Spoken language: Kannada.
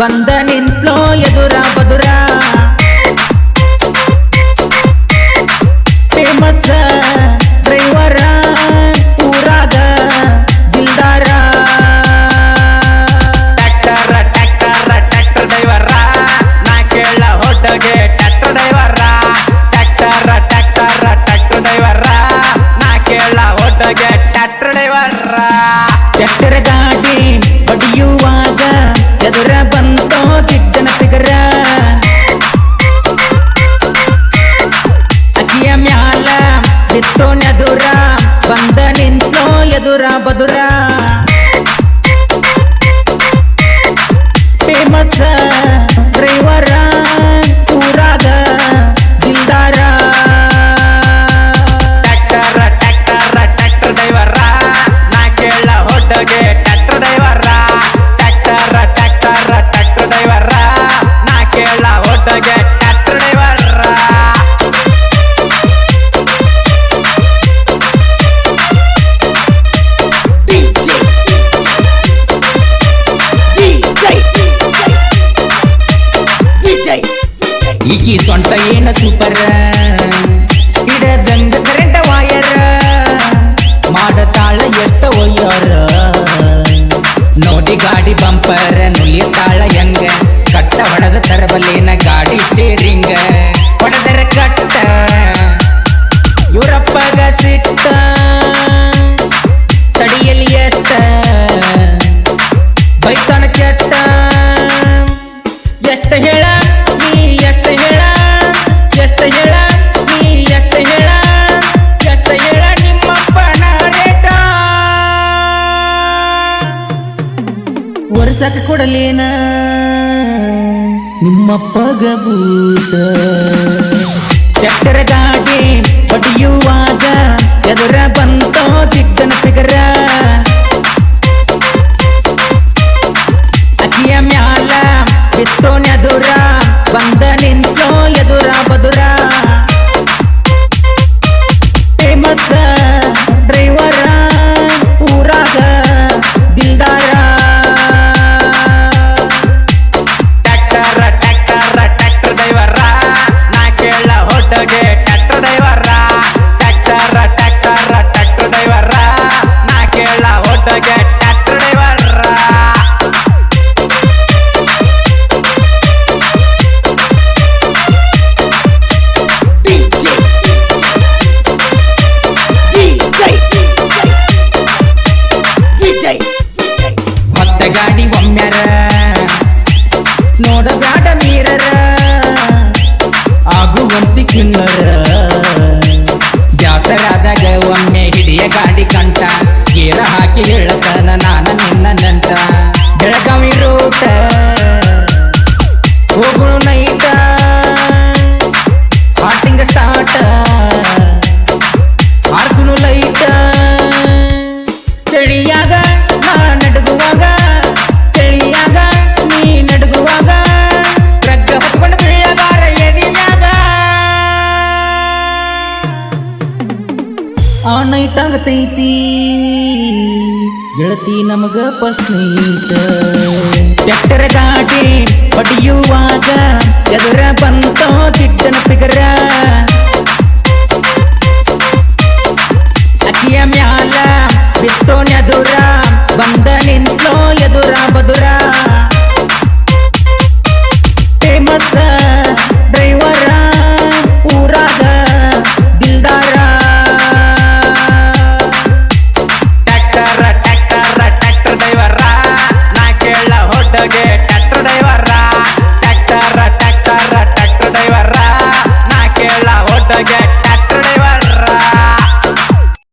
ನಿಂತ್ಲೋ ಎದುರ ಬದುರ. ಫೇಮಸ್ ಡ್ರೈವರ ಊರಾಗ ದಿಲ್ದಾರ. ಟ್ಯಾಕ್ಟರ್ ಟ್ಯಾಕ್ಟರ್ ಟ್ಯಾಕ್ಟರ್ ಡ್ರೈವರ ನಾ ಕೇಳ ಹೊಟ್ಟಗೆ tractor driver tractor tractor tractor driver ನಾ ಕೇಳ ಹೊಟ್ಟಗೆ ಟ್ಯಾಕ್ಟರ್ ಡ್ರೈವರ ಎಷ್ಟರ ಗಾಡಿ ಎದುರ ಬದುರ. ಫೇಮಸ್ ಈಕಿ ಸೊಂಟ ಏನ ಸೂಪರ್ ಇಡದಂಗ ಕರೆಂಟ ವಾಯರ ಮಾಡತಾಳ ಎಷ್ಟ ಒಯ್ಯಾರ ನೋಡಿ ಗಾಡಿ ಬಂಪರ್ ನುಲಿಯ ತಾಳ ಹೆಂಗ ಕಟ್ಟ ಹೊಡೆದ ತರಬಲೇನ ಗಾಡಿ ಸ್ಟೇರಿಂಗ ಹೊಡೆದರ ಕಟ್ಟ ಇವರಪ್ಪಗ ಸಿಟ್ಟ ವರ್ಷಕ ಕೊಡಲೇನ? ನಿಮ್ಮಪ್ಪಗ ಬೂಟ ಎತ್ತರ ಗಾಡಿ ಹೊಡೆಯುವಾಗ ಎದುರ ಬಂತೋ ಚಿಕ್ಕನ ಸಿಗರ ಅಕ್ಕಿಯ ಮ್ಯಾಲ ಬಿತ್ತೋ ನೆದುರ ಬಂದ ಗಾಡ ನೀರರ ಆಗುವಂತಿ ಕಿನ್ನರ. ಜಾಸರಾದಾಗ ಒಮ್ಮೆ ಹಿಡಿಯ ಗಾಡಿ ಕಂಟ ಗೇರ ಹಾಕಿ ಹೇಳತನ ನಾನ ನಿನ್ನ ನಂಟ. ಆ ನೈಟ್ ಗೆಳತಿ ನಮಗ ಪಸ್ನೈತ ಟ್ರ್ಯಾಕ್ಟರ್ ದಾಟಿ ಹೊಡೆಯುವಾಗ